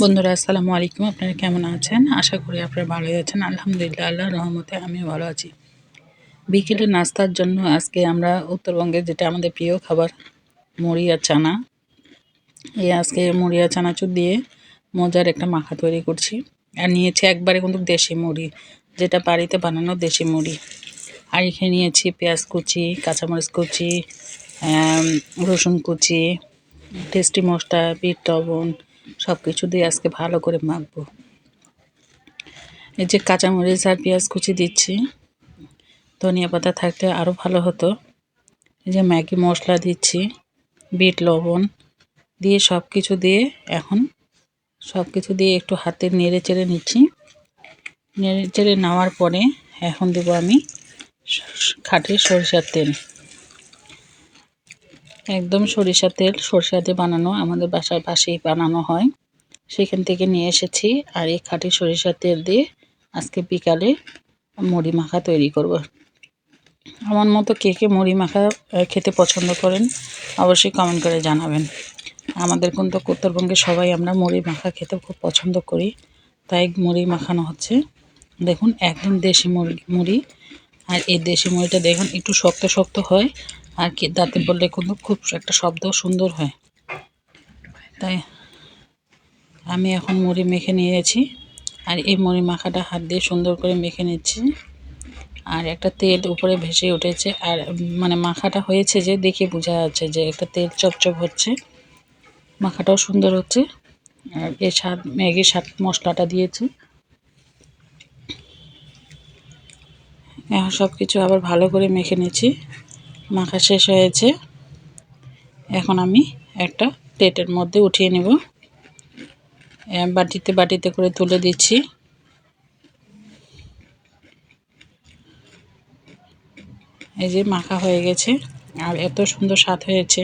বন্ধুরা, আসসালামু আলাইকুম। আপনারা কেমন আছেন? আশা করি আপনারা ভালো আছেন। আলহামদুলিল্লাহ আল্লাহ রহমতে আমি ভালো আছি। বিকেলে নাস্তার জন্য আজকে আমরা উত্তরবঙ্গের যেটা আমাদের প্রিয় খাবার মুড়ি আর চানা। এই আজকে মুড়ি আর চানাচুর দিয়ে মজার একটা মাখা তৈরি করছি। আর নিয়েছি একবারে কিন্তু দেশি মুড়ি, যেটা বাড়িতে বানানো দেশি মুড়ি। আর এখানে নিয়েছি পেঁয়াজ কুচি, কাঁচামরিচ কুচি রসুন কুচি, টেস্টি মশলা, বিট লবণ সব কিছু দিয়ে আজকে ভালো করে মাখবো। এই যে কাঁচামরিচ আর পেঁয়াজ কুচি দিচ্ছি। ধনিয়া পাতা থাকতে আরও ভালো হতো। এই যে ম্যাগি মশলা দিচ্ছি, বিট, লবণ দিয়ে সব কিছু দিয়ে এখন সব কিছু দিয়ে একটু হাতে নেড়ে চেড়ে নিচ্ছি। নেড়ে চেড়ে নেওয়ার পরে এখন দেবো আমি খাঁটি সরিষার তেল। একদম সরিষার তেল সরষা দিয়ে বানানো, আমাদের বাসার পাশেই বানানো হয়। সেখান থেকে নিয়ে এসেছি আর এই খাঁটি সরিষার তেল দিয়ে আজকে বিকালে মুড়ি মাখা তৈরি করব। আমার মতো কে কে মুড়ি মাখা খেতে পছন্দ করেন, অবশ্যই কমেন্ট করে জানাবেন। আমাদের কিন্তু উত্তরবঙ্গে সবাই আমরা মুড়ি মাখা খেতে খুব পছন্দ করি, তাই মুড়ি মাখানো হচ্ছে। দেখুন, একদম দেশি মুড়ি মুড়ি। আর এই দেশি মুড়িটা দেখুন, একটু শক্ত শক্ত হয়। আর কি, দাঁতে বললে কিন্তু খুব একটা শব্দ সুন্দর হয়। তাই আমি এখন মুড়ি মেখে নিয়েছি। আর এই মুড়ি মাখাটা হাত দিয়ে সুন্দর করে মেখে নিচ্ছি। আর একটা তেল উপরে ভেসে উঠেছে। আর মানে মাখাটা হয়েছে যে, দেখে বোঝা যাচ্ছে যে, একটা তেল চপচপ হচ্ছে। মাখাটাও সুন্দর হচ্ছে। আর এর স্বাদ ম্যাগির স্বাদ মশলাটা দিয়েছি। এখন সব কিছু আবার ভালো করে মেখে নিচ্ছি। মাখা শেষ হয়েছে। এখন আমি একটা প্লেটের মধ্যে উঠিয়ে নেব। বাটিতে বাটিতে করে তুলে দিচ্ছি। এই যে মাখা হয়ে গেছে, আর এত সুন্দর স্বাদ হয়েছে।